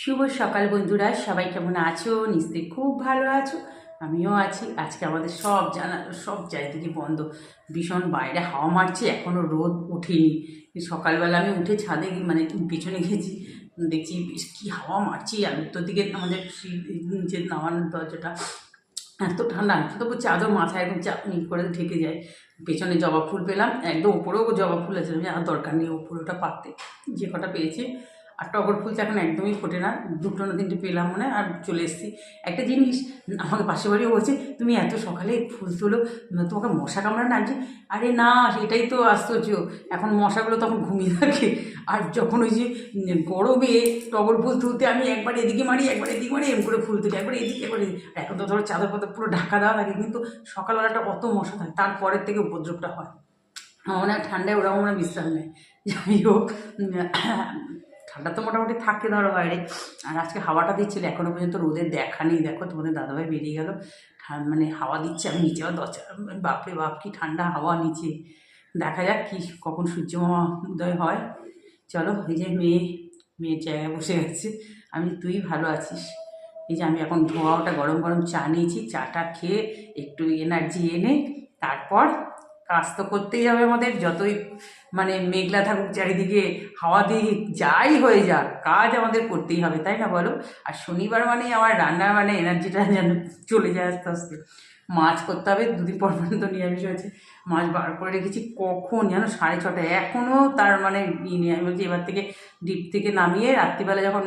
শুভ সকাল বন্ধুরা, সবাই কেমন আছো? নিশ্চয়ই খুব ভালো আছো। আমিও আছি। আজকে আমাদের সব জানা, সব চারিদিকে বন্ধ। ভীষণ বাইরে হাওয়া মারছে এখনও রোদ ওঠেনি। সকালবেলা আমি উঠে ছাদে মানে পিছনে গেছি, দেখছি কী হাওয়া মারছি। আর উত্তর দিকে আমাদের নিচে নামানোর দরজাটা, এত ঠান্ডা তবু চাদর মাথায় একদম চাপনি করে ঢেকে যায়। পেছনে জবা ফুল পেলাম, একদম উপরেও জবা ফুল আছে আর দরকার নেই ওপরে ওটা পারতে যে কটা পেয়েছি আর টগর ফুল এখন একদমই ফোটে না। দুটো না তিনটে পেলাম মনে আর চলে এসেছি। একটা জিনিস, আমাকে পাশে বাড়িও বলছে, তুমি এত সকালে ফুল তোলো, তোমাকে মশা কামড়া না আরে না এটাই তো আশ্চর্য। এখন মশাগুলো তখন ঘুমিয়ে থাকে। আর যখন ওই যে গরমে টগর ফুল তুলতে আমি একবার এদিকে মারি, একবার এদিকে মারি এম করে ফুল তুলি, একবার এদিকে, একবার এখন তো ধরো চাদর পাতা পুরো ঢাকা দেওয়া থাকে, কিন্তু সকালবেলাটা অত মশা থাকে, তারপরের থেকে উপদ্রবটা হয়। আমার ঠান্ডায় ওরা মনে হয় বিশ্রাম নেয় যাই হোক ঠান্ডা তো মোটামুটি থাকে ধরো বাইরে। আর আজকে হাওয়াটা দিচ্ছিল, এখনও পর্যন্ত রোদের দেখা নেই। দেখো তোমাদের দাদাভাই বেরিয়ে গেল। মানে হাওয়া দিচ্ছে, আমি নিচে আবার দরজা বাপরে বাপ, কি ঠান্ডা হাওয়া নিচে। দেখা যাক কি, কখন সূর্য উদয় হয়। চলো, এই যে মেয়ে, মেয়ের জায়গায় বসে গেছে আমি, তুই ভালো আছিস? এই যে আমি এখন ধোয়া, ওটা গরম গরম চা নিয়েছি। চাটা খেয়ে একটু এনার্জি এনে, তারপর কাজ তো করতেই হবে আমাদের। যতই মানে মেঘলা থাকুক, চারিদিকে হাওয়া দিয়ে যাই হয়ে যাক, কাজ আমাদের করতেই হবে, তাই না বলো? আর শনিবার মানে আমার রান্না মানে এনার্জিটা যেন চলে যায় আস্তে আস্তে। মাছ করতে হবে, দুদিন পর পর্যন্ত নিরামিষ হয়েছে। মাছ বার করে রেখেছি, কখন যেন সাড়ে ছটায়। এখনও তার মানে ই নেই। আমি বলছি এবার থেকে ডিপ থেকে নামিয়ে রাত্রিবেলা যখন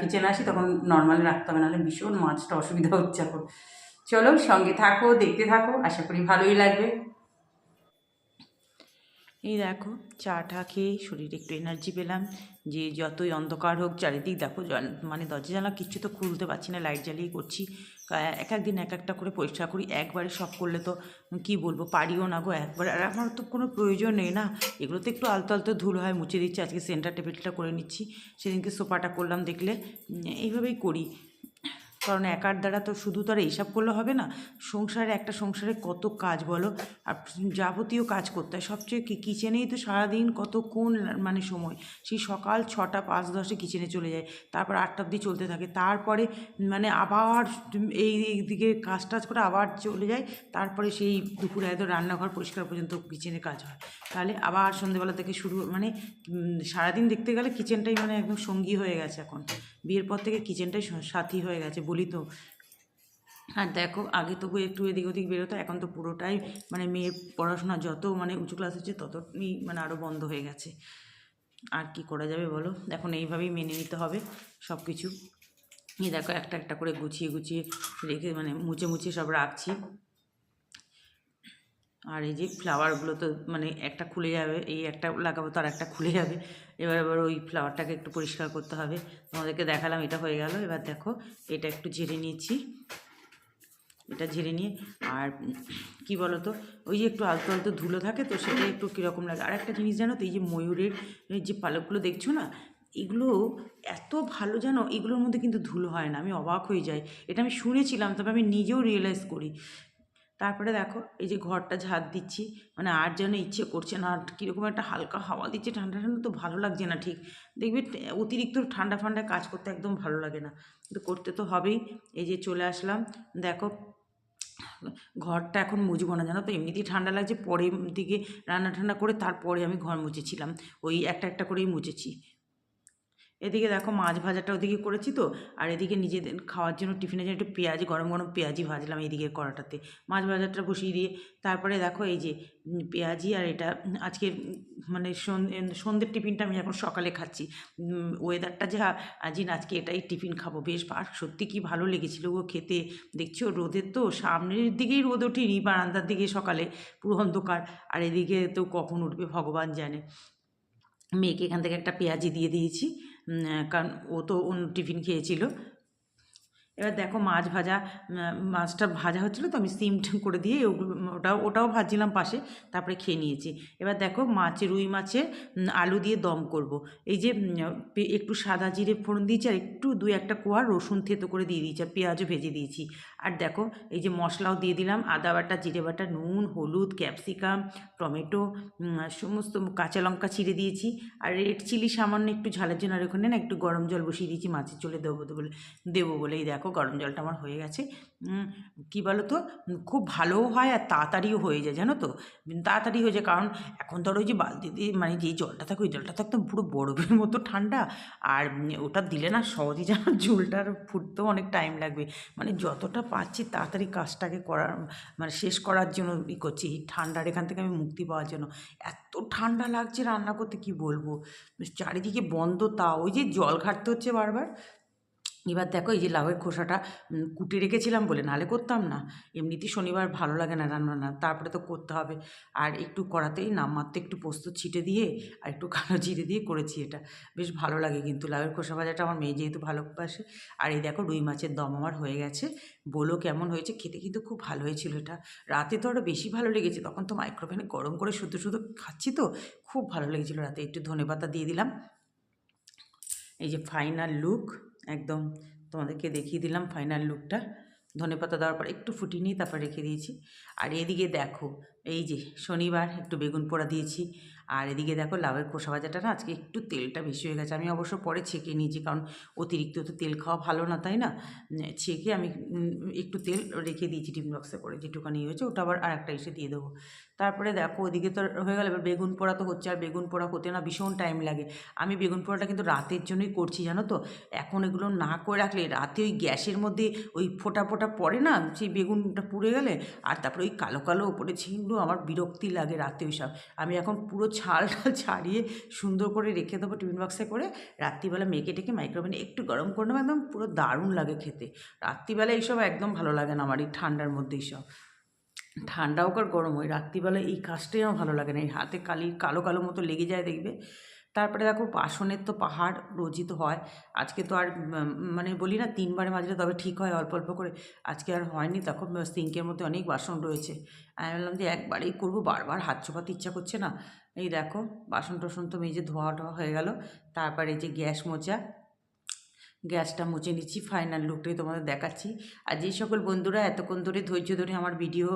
কিচেনে আসি, তখন নর্মালি রাখতে হবে, নাহলে ভীষণ মাছটা অসুবিধা হচ্ছে এখন। চলো সঙ্গে থাকো, দেখতে থাকো, আশা করি ভালোই লাগবে। এই দেখো চাটা খেয়ে শরীরে একটু এনার্জি পেলাম। যে যতই অন্ধকার হোক, চারিদিক দেখো মানে দরজা জানলা কিচ্ছু তো খুলতে পারছি না লাইট জ্বালিয়ে করছি। এক এক দিন এক একটা করে পরিষ্কার করি, একবারে সব করলে তো কি বলব, পারিও না গো একবার। আর আমার তো কোনো প্রয়োজন নেই না, এগুলোতে একটু আলতো আলতো ধুলো হয়, মুছে দিচ্ছি। আজকে সেন্টার টেবিলটা করে নিচ্ছি। সেদিনকে সোফাটা করলাম দেখলে এইভাবেই করি। কারণ একার দ্বারা তো শুধু তো আর এইসব করলে হবে না। সংসারে একটা সংসারে কত কাজ বলো? আর যাবতীয় কাজ করতে হয়। সবচেয়ে কি কিচেনেই তো সারাদিন কতক্ষণ মানে সময়? সেই সকাল ছটা পাঁচ দশে কিচেনে চলে যায়। তারপর আটটা অবধি চলতে থাকে। তারপরে মানে আবার এই দিকে কাজ টাজ করে আবার চলে যায়। তারপরে সেই দুপুরে হয়তো রান্নাঘর পরিষ্কার পর্যন্ত কিচেনে কাজ হয়। তাহলে আবার সন্ধেবেলা থেকে শুরু মানে সারাদিন দেখতে গেলে কিচেনটাই মানে একদম সঙ্গী হয়ে গেছে এখন। বিয়ের পর থেকে কিচেনটাই সাথী হয়ে গেছে, বলি তো। আর দেখো, আগে তবু একটু এদিক ওদিক বেরোতো, এখন তো পুরোটাই মানে মেয়ের পড়াশোনা যত মানে উঁচু ক্লাস হচ্ছে ততই মানে আরও বন্ধ হয়ে গেছে। আর কি করা যাবে বলো? এখন এইভাবেই মেনে নিতে হবে সব কিছু দেখো, একটা একটা করে গুছিয়ে গুছিয়ে রেখে মানে মুছে মুছে সব রাখছি। আর এই যে ফ্লাওয়ারগুলো তো মানে একটা খুলে যাবে, এই একটা লাগাবো তার একটা খুলে যাবে। এবার এবার ওই ফ্লাওয়ারটাকে একটু পরিষ্কার করতে হবে। তোমাদেরকে দেখালাম, এটা হয়ে গেল। এবার দেখো, এটা একটু ঝেড়ে নিয়েছি। এটা ঝেড়ে নিয়ে, আর কি বলো তো ওই যে একটু আলতো আলতো ধুলো থাকে তো সেটা একটু কীরকম লাগে। আর একটা জিনিস জানো তো, এই যে ময়ূরের যে পালকগুলো দেখছ না, এগুলো এত ভালো জানো, এগুলোর মধ্যে কিন্তু ধুলো হয় না। আমি অবাক হয়ে যাই। এটা আমি শুনেছিলাম, তবে আমি নিজেও রিয়েলাইজ করি। তারপরে দেখো, এই যে ঘরটা ঝাড় দিচ্ছি মানে আর যেন ইচ্ছে করছে না, কীরকম একটা হালকা হাওয়া দিচ্ছে, ঠান্ডা ঠান্ডা তো ভালো লাগছে না ঠিক। দেখবে অতিরিক্ত ঠান্ডা ঠান্ডায় কাজ করতে একদম ভালো লাগে না। কিন্তু করতে তো হবেই। এই যে চলে আসলাম, দেখো, ঘরটা এখন মুছবো না, জানো তো? এমনিতেই ঠান্ডা লাগছে পরে দিকে রান্না ঠান্না করে তারপরে আমি ঘর মুছেছিলাম। ওই একটা একটা করেই মুছেছি। এদিকে দেখো মাছ ভাজাটা ওদিকে করেছি তো, আর এদিকে নিজেদের খাওয়ার জন্য টিফিনের জন্য একটু পেঁয়াজ, গরম গরম পেঁয়াজি ভাজলাম এইদিকে কড়াটাতে। মাছ ভাজাটা বসিয়ে দিয়ে, তারপরে দেখো এই যে পেঁয়াজি আর এটা, আজকে মানে সন্ধে- সন্ধ্যের টিফিনটা আমি এখন সকালে খাচ্ছি। ওয়েদারটা যা আজই না আজকে এটাই টিফিন খাব। বেশ আর সত্যি কি ভালো লেগেছিলো গো খেতে। দেখছ রোদের তো সামনের দিকেই রোদ ওঠেনি, বারান্দার দিকে সকালে পুরো অন্ধকার, আর এদিকে তো কখন উঠবে ভগবান জানে। মেয়েকে এখান থেকে একটা পেঁয়াজি দিয়ে দিয়েছি। কারণ ও তো অন্য টিফিন খেয়েছিল। এবার দেখো মাছ ভাজা মাছটা ভাজা হচ্ছিল তো আমি সিম করে দিয়ে ওগুলো ওটাও ওটাও ভাজছিলাম পাশে, তারপরে খেয়ে নিয়েছি। এবার দেখো মাছের রুই মাছের আলু দিয়ে দম করব। এই যে একটু সাদা জিরে ফোড়ন দিয়েছি আর একটু দুই একটা কোয়া রসুন থেতো করে দিয়ে দিয়েছি আর পেঁয়াজও ভেজে দিয়েছি। আর দেখো এই যে মশলাও দিয়ে দিলাম, আদা বাটা, জিরে বাটা, নুন, হলুদ, ক্যাপসিকাম, টমেটো সমস্ত কাঁচা লঙ্কা ছিঁড়ে দিয়েছি। আর রেড চিলি সামান্য একটু ঝালের জন্য আর ওখানে না একটু গরম জল বসিয়ে দিয়েছি, মাছের চলে দেবো বলে দেবো বলে এই দেখো গরম জলটা আমার হয়ে গেছে। কী বলো তো খুব ভালোও হয় আর তাড়াতাড়িও হয়ে যায়, জানো তো? তাড়াতাড়ি হয়ে যায়, কারণ এখন ধরো ওই যে বালতি দিয়ে মানে যেই জলটা থাকে, ওই জলটা তো একদম পুরো বরফের মতো ঠান্ডা। আর ওটা দিলে না সহজেই যেন ঝোলটার ফুটতেও অনেক টাইম লাগবে। মানে যতটা পাচ্ছি তাড়াতাড়ি কাজটাকে করার মানে শেষ করার জন্য ই করছি, এই ঠান্ডার এখান থেকে আমি মুক্তি পাওয়ার জন্য। এত ঠান্ডা লাগছে রান্না করতে, কি বলব? চারিদিকে বন্ধ তা, ওই যে জল ঘাটতে হচ্ছে বারবার এবার দেখো এই যে লাউয়ের খোসাটা কুটে রেখেছিলাম বলে নালে করতাম না। এমনিতেই শনিবার ভালো লাগে না রান্না না তারপরে তো করতে হবে। আর একটু কড়াতেই নামমাত্র একটু পোস্ত ছিটে দিয়ে আর একটু কালো জিরে দিয়ে করেছি এটা। বেশ ভালো লাগে কিন্তু লাউয়ের খোসা ভাজাটা, আমার মেয়ে যেহেতু ভালোবাসে আর এই দেখো রুই মাছের দম আমার হয়ে গেছে। বলো কেমন হয়েছে? খেতে কিন্তু খুব ভালো হয়েছিল এটা। রাতে তো আরও বেশি ভালো লেগেছে, তখন তো মাইক্রোওভেনে গরম করে শুধু শুধু খাচ্ছি তো, খুব ভালো লেগেছিলো রাতে। একটু ধনেপাতা দিয়ে দিলাম। এই যে ফাইনাল লুক একদম তোমাদেরকে দেখিয়ে দিলাম ফাইনাল লুকটা ধনেপাতা দেওয়ার পর একটু ফুটিয়ে নিয়ে তারপর রেখে দিয়েছি। আর এদিকে দেখো এই যে শনিবার একটু বেগুন পোড়া দিয়েছি। আর এদিকে দেখো লাউয়ের খোসা ভাজাটা না আজকে একটু তেলটা বেশি হয়ে গেছে। আমি অবশ্য পরে ছেঁকে নিয়েছি কারণ অতিরিক্ত তো তেল খাওয়া ভালো না, তাই না? ছেঁকে আমি একটু তেল রেখে দিয়েছি টিফিন বক্সে করে, যেটুকানি হয়েছে। ওটা আবার আর একটা এসে দিয়ে দেবো। তারপরে দেখো ওদিকে তো হয়ে গেল, এবার বেগুন পোড়া তো হচ্ছে। আর বেগুন পোড়া হতে না ভীষণ টাইম লাগে। আমি বেগুন পোড়াটা কিন্তু রাতের জন্যই করছি, জানো তো? এখন এগুলো না করে রাখলে রাতে ওই গ্যাসের মধ্যে ওই ফোটা ফোটা পড়ে না? সেই বেগুনটা পুড়ে গেলে, আর তারপরে ওই কালো কালো ওপরে ছিঁড়লো আমার বিরক্তি লাগে রাতে ওই সব আমি এখন পুরো ছাল টাল ছাড়িয়ে সুন্দর করে রেখে দেবো টিফিন বক্সে করে। রাত্রিবেলা মেখে টেকে মাইক্রোওভেনে একটু গরম করে নেব, একদম পুরো দারুণ লাগে খেতে। রাত্রিবেলা এইসব একদম ভালো লাগে না আমার এই ঠান্ডার মধ্যে এইসব। ঠান্ডা হোক আর গরম হয় রাত্রিবেলা এই কাজটাই আমার ভালো লাগে না। এই হাতে কালি, কালো কালো মতো লেগে যায় দেখবে। তারপরে দেখো বাসনের তো পাহাড় রোজিত হয়। আজকে তো আর মানে বলি না তিনবারে মাজলে তবে ঠিক হয় অল্প অল্প করে। আজকে আর হয়নি, তখন সিঙ্কের মধ্যে অনেক বাসন রয়েছে। আমি বললাম যে একবারেই করব, বারবার হাত চোপাতে ইচ্ছা করছে না। এই দেখো বাসন টাসন তো মেজে ধোয়া টোয়া হয়ে গেল। তারপরে যে গ্যাস মোচা গ্যাসটা মুছে নিচ্ছি ফাইনাল লুকটাই তোমাদের দেখাচ্ছি। আর যে সকল বন্ধুরা এতক্ষণ ধরে ধৈর্য ধরে আমার ভিডিও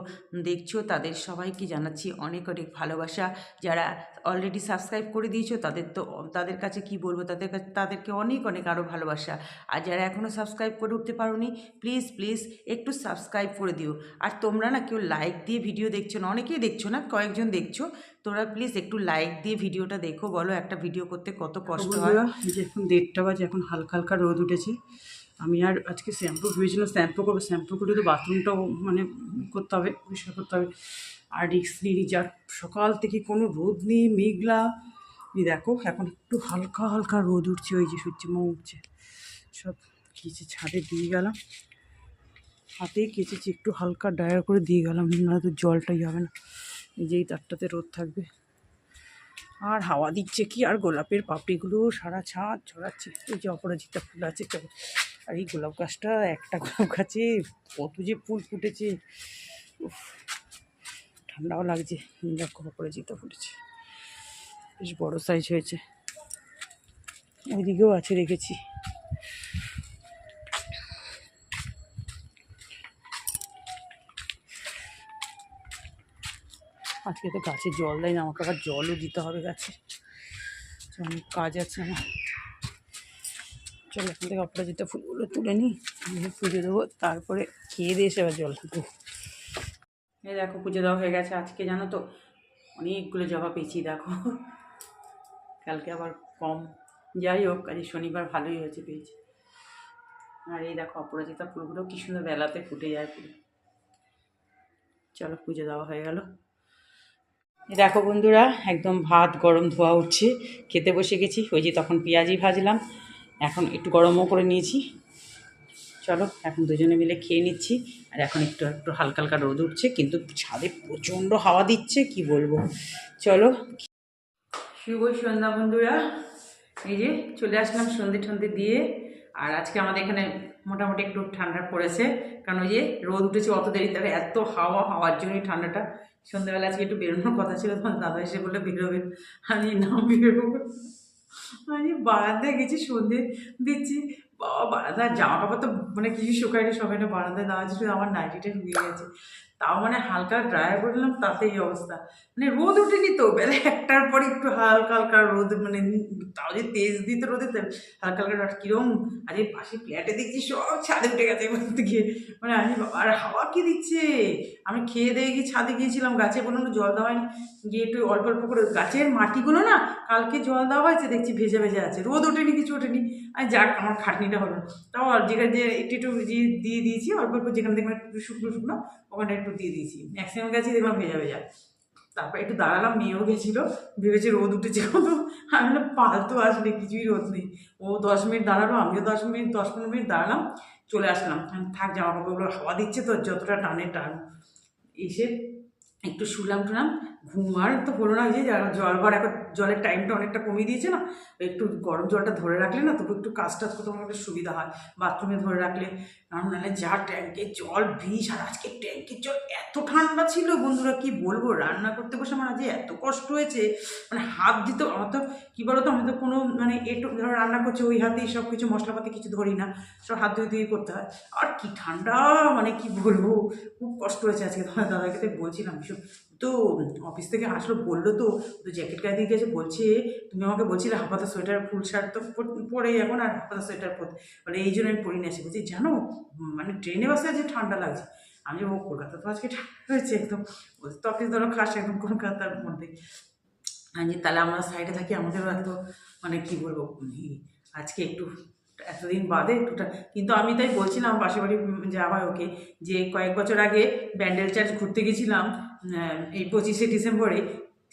দেখছ তাদের সবাইকে জানাচ্ছি অনেক অনেক ভালোবাসা। যারা অলরেডি সাবস্ক্রাইব করে দিয়েছ তাদের তো তাদের কাছে কি বলব তাদের কাছে তাদেরকে অনেক অনেক আরও ভালোবাসা। আর যারা এখনও সাবস্ক্রাইব করে উঠতে পারোনি প্লিজ প্লিজ একটু সাবস্ক্রাইব করে দিও। আর তোমরা না কেউ লাইক দিয়ে ভিডিও দেখছ না অনেকেই দেখছ না কয়েকজন দেখছ তোমরা প্লিজ একটু লাইক দিয়ে ভিডিওটা দেখো বলো একটা ভিডিও করতে কত কষ্ট হয়। এখন দেড়টা বাজে এখন হালকা হালকা রোদ উঠেছে। আমি আর আজকে শ্যাম্পু ভেবেছিলাম, শ্যাম্পু করব, শ্যাম্পু করে তো বাথরুমটাও মানে করতে হবে, পরিষ্কার করতে হবে। আর রিক্স যার সকাল থেকে কোনো রোদ নেই, মেঘলা। এই দেখো, এখন একটু হালকা হালকা রোদ উঠছে, ওই যে সূর্য মো উঠছে। সব কেচে ছাদে দিয়ে গেলাম। হাতেই কেচেছি, একটু হালকা ডায়ার করে দিয়ে গেলাম না তো জলটাই হবে না। এই যে এই তারটাতে রোদ থাকবে। আর হাওয়া দিচ্ছে কি? আর গোলাপের পাপড়িগুলো সারা ছাদ ছড়াচ্ছে এই যে অপরাজিতা ফুল আছে, তো আর এই গোলাপ গাছটা, একটা গোলাপ গাছে কত যে ফুল ফুটেছে। ঠান্ডাও লাগছে। দেখো, অপরাজিতা ফুটেছে। বেশ বড় সাইজ হয়েছে। ওইদিকেও আছে রেখেছি। আজকে তো গাছে জল দেয় না আমাকে আবার জলও দিতে হবে গাছে। অনেক কাজ আছে আমার। চলো, এখান থেকে অপরাজিতা ফুলগুলো তুলে নিই পুজো দেবো, তারপরে খেয়ে দিয়ে এসে আবার জল দেবো। এই দেখো, পুজো দেওয়া হয়ে গেছে আজকে, জানো তো? অনেকগুলো জবা পেয়েছি, দেখো। কালকে আবার কম। যাই হোক, আজ শনিবার ভালোই হয়েছে, পেয়েছি। আর এই দেখো, অপরাজিতা ফুলগুলো কি সুন্দর বেলাতে ফুটে যায় পুরো। চলো, পুজো দেওয়া হয়ে গেল। দেখো বন্ধুরা, একদম ভাত গরম ধোয়া উঠছে। খেতে বসে গেছি, ওই যে তখন পেঁয়াজি ভাজলাম। এখন একটু গরমও করে নিয়েছি। চলো, এখন দুজনে মিলে খেয়ে নিচ্ছি। আর এখন একটু একটু হালকা হালকা রোদ উঠছে, কিন্তু ছাদে প্রচণ্ড হাওয়া দিচ্ছে, কি বলব? চলো, শুভ সন্ধ্যা বন্ধুরা। এই যে চলে আসলাম সন্ধে টন্ধে দিয়ে। আর আজকে আমাদের এখানে মোটামুটি একটু ঠান্ডা পড়েছে। কারণ ওই যে রোদ উঠেছে অত দেরি, তাহলে এত হাওয়া, হাওয়ার জন্যই ঠান্ডাটা। সন্ধ্যাবেলা আজকে একটু বেরোনোর কথা ছিল, তখন দাদা এসে বললে, বেরোবে আমি না বেরোবো। আমি বারান্দায় গেছি সন্ধে দিচ্ছি। বাবা বারান্দার জামা কাপড় তো মানে কিছু শুকায়নি সবাই না বারান্দায় দেওয়া শুধু আমার নাইটিটা শুকিয়ে গেছে তাও মানে হালকা ড্রায়ার করলাম তাতে এই অবস্থা। মানে রোদ উঠেনি তো, বেলা একটার পর একটু হালকা হালকা রোদ মানে তাও যে তেজ দিতে রোদে হালকা হালকা কিরম আর এই পাশে ফ্ল্যাটে দেখছি সব ছাদে উঠে গেছে বলতে গিয়ে। মানে আমি আর হাওয়া কি দিচ্ছে? আমি খেয়ে দিয়ে গিয়ে ছাদে গিয়েছিলাম, গাছে কোনো জল দেওয়া গিয়ে একটু অল্প অল্প করে গাছের মাটিগুলো না, কালকে জল দেওয়া হয়েছে, দেখছি ভেজা ভেজা আছে। রোদ ওঠেনি, কিছু ওঠেনি। আর যাক, আমার খাটনিটা হলো। তাও যেখানে যে একটু একটু দিয়ে দিয়ে দিয়েছি, অল্প অল্প যেখানে দেখলাম একটু শুকনো শুকনো, ওখানে একটু দিয়ে দিয়েছি। ম্যাক্সিমাম গাছই দেখলাম ভেজা ভেজা। তারপর একটু দাঁড়ালাম, মেয়েও গেছিল। ভেবেছি রোদ উঠেছে কোনো। আমি বললাম পালতু আসলে কিছুই রোদ নেই। ও দশ মিনিট দাঁড়াল, আমিও দশ মিনিট, দশ পনেরো মিনিট দাঁড়ালাম, চলে আসলাম। থাক, জামা কাপড়গুলো হাওয়া দিচ্ছে তো, যতটা টানে টান। এসে একটু শুলাম টুলাম ঘুম আর তো হলো না যে জল ভর এখন জলের টাইমটা অনেকটা কমিয়ে দিয়েছে না, একটু গরম জলটা ধরে রাখলে না তবু একটু কাজ টাজ করতে একটা সুবিধা হয় বাথরুমে ধরে রাখলে। কারণ নাহলে যা ট্যাঙ্কের জল বিষ, আর আজকে ট্যাঙ্কের জল এত ঠান্ডা ছিল বন্ধুরা, কি বলব? রান্না করতে বসে আমার আজ এত কষ্ট হয়েছে মানে হাত দিতে, আমার তো, কী বলো তো আমি তো কোনো মানে একটু ধরো রান্না করছে, ওই হাতেই সব কিছু মশলাপাতি কিছু ধরি না, সব হাত ধুয়ে ধুয়ে করতে হয়। আর কি ঠান্ডা মানে কি বলব? খুব কষ্ট হয়েছে আজকে দাদাকে তো বলছিলাম, ভীষণ তো অফিস থেকে আসলো, বলল তো তো জ্যাকেট গায়ে দিয়ে গেছে বলছে, তুমি আমাকে বলছিলে হাফাতা সোয়েটার ফুল শার্ট তো পর- পরে এখন আর হাফাতা সোয়েটার পরতে বলে এই জন্য আমি পরি না বলছি, জানো মানে ট্রেনে বাসে আজকে ঠান্ডা লাগছে। আমি ও, কলকাতা তো আজকে ঠান্ডা হয়েছে একদম। তো অফিস ধরো খাস একদম কলকাতার মধ্যে। আমি তাহলে আমরা সাইডে থাকি, আমাদেরও এত মানে কী বলব আজকে একটু এতদিন বাদে একটুটা, কিন্তু আমি তাই বলছিলাম পাশে বাড়ি যাওয়া ওকে, যে কয়েক বছর আগে ব্যান্ডেল চার্চ ঘুরতে গেছিলাম এই পঁচিশে ডিসেম্বরে,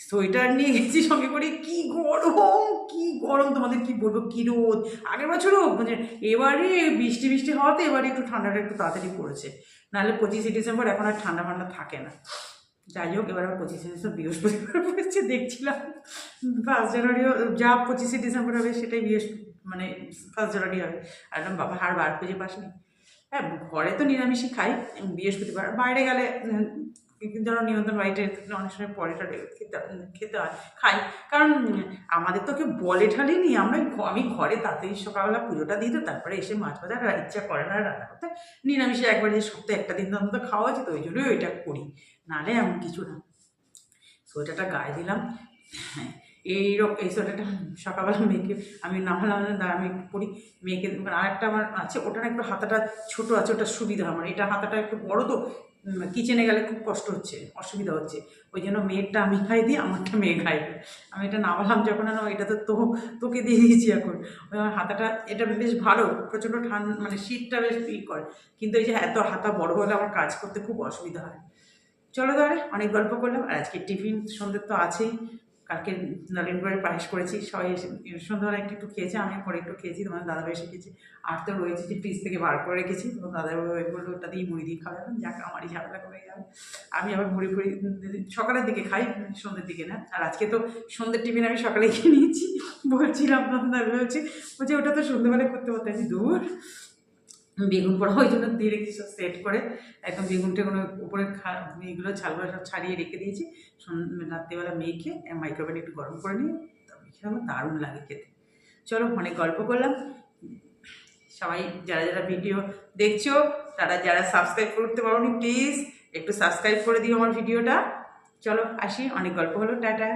সোয়েটার নিয়ে গেছি সঙ্গে করে, কি গরম কি গরম, তোমাদের কি বলব, কি রোদ, আগের বছরও মানে এবারে বৃষ্টি বৃষ্টি হওয়াতে এবারে একটু ঠান্ডাটা একটু তাড়াতাড়ি পড়েছে, নাহলে পঁচিশে ডিসেম্বর এখন আর ঠান্ডা ফান্ডা থাকে না। যাই হোক, এবার আমার পঁচিশে ডিসেম্বর বৃহস্পতিবার পড়েছে, দেখছিলাম। ফার্স্ট জানুয়ারিও যা পঁচিশে ডিসেম্বর হবে, সেটাই বৃহস্পতি মানে ফার্স্ট জানুয়ারি হবে। আর বাবা, হার বার খুঁজে পাসনি। হ্যাঁ ঘরে তো নিরামিষই খাই, বৃহস্পতিবার। বাইরে গেলে উম, ধরো নিমন্ত্রণ বাড়িতে অনেক সময় পরে টরে খেতে খেতে হয় খাই। কারণ আমাদের তো কেউ বলে ঢালিনি আমরা আমি ঘরে তাড়াতাড়ি সকালবেলা পুজোটা দিই তো তারপরে এসে মাছ ভাজা ইচ্ছা করে না রান্না করতে। নিরামিষে একবার যে সপ্তাহে একটা দিন তো খাওয়া আছে তো ওই জন্যই ওইটা করি। নাহলে এমন কিছু না। সোয়েটারটা গায়ে দিলাম। হ্যাঁ এইরকম এই সোয়েটারটা সকালবেলা মেয়েকে আমি নামালাম দাঁড়া আমি পরি। মেয়েকে আর একটা আমার আছে ওটার একটু হাতাটা ছোট আছে ওটা সুবিধা আমার। এটা হাতাটা একটু বড় তো কিচেনে গেলে খুব কষ্ট হচ্ছে, অসুবিধা হচ্ছে। ওই জন্য মেয়েরটা আমি খাই দিই, আমারটা মেয়ে খাই দিই। আমি এটা নামালাম যখন না এটা তো তো, তোকে দিয়ে দিয়েছি এখন। ওই আমার হাতাটা, এটা বেশ ভালো, প্রচণ্ড ঠান্ডা মানে শীতটা বেশ ই করে। কিন্তু এই যে এত হাতা বড় হলে আমার কাজ করতে খুব অসুবিধা হয়। চলো তাহলে, অনেক গল্প করলাম, আর আজকে টিফিন সন্ধ্যে তো আছেই। কালকে নলেন গুড়ের পায়েস করেছি, সবাই সন্ধ্যাবেলা একটু একটু খেয়েছে, আমি পরে একটু খেয়েছি, তোমার দাদাভাই এসে খেয়েছি। আর তো রয়েছে যে ফ্রিজ থেকে বার করে রেখেছি, তোমার দাদা দাদাভাই বলল ওটা দিয়ে মুড়ি দিয়ে যাবে যাক, আমারই ঝামেলা করে যাবে আমি আবার মুড়ি ফুড়ি, সকালের দিকে খাই, সন্ধ্যের দিকে না। আর আজকে তো সন্ধ্যের টিফিন আমি সকালে খেয়ে নিয়েছি। বলছিলাম দাদা বলছি বলছি, ওটা তো সন্ধ্যেবেলা করতে পারতে আমি দূর বেগুন পোড়া ওই জন্য দিয়ে রেখেছি সেট করে। একদম বেগুন টেগুন উপরে এগুলো ছালগুলো সব ছাড়িয়ে রেখে দিয়েছি। রাত্রিবেলা মেখে মাইক্রোওভেনে একটু গরম করে নিয়ে তবে আমার দারুণ লাগে খেতে। চলো, অনেক গল্প করলাম। সবাই যারা যারা ভিডিও দেখছ, তারা যারা সাবস্ক্রাইব করতে পারোনি প্লিজ একটু সাবস্ক্রাইব করে দিও আমার ভিডিওটা। চলো, আসি, অনেক গল্প হলো, টাটা।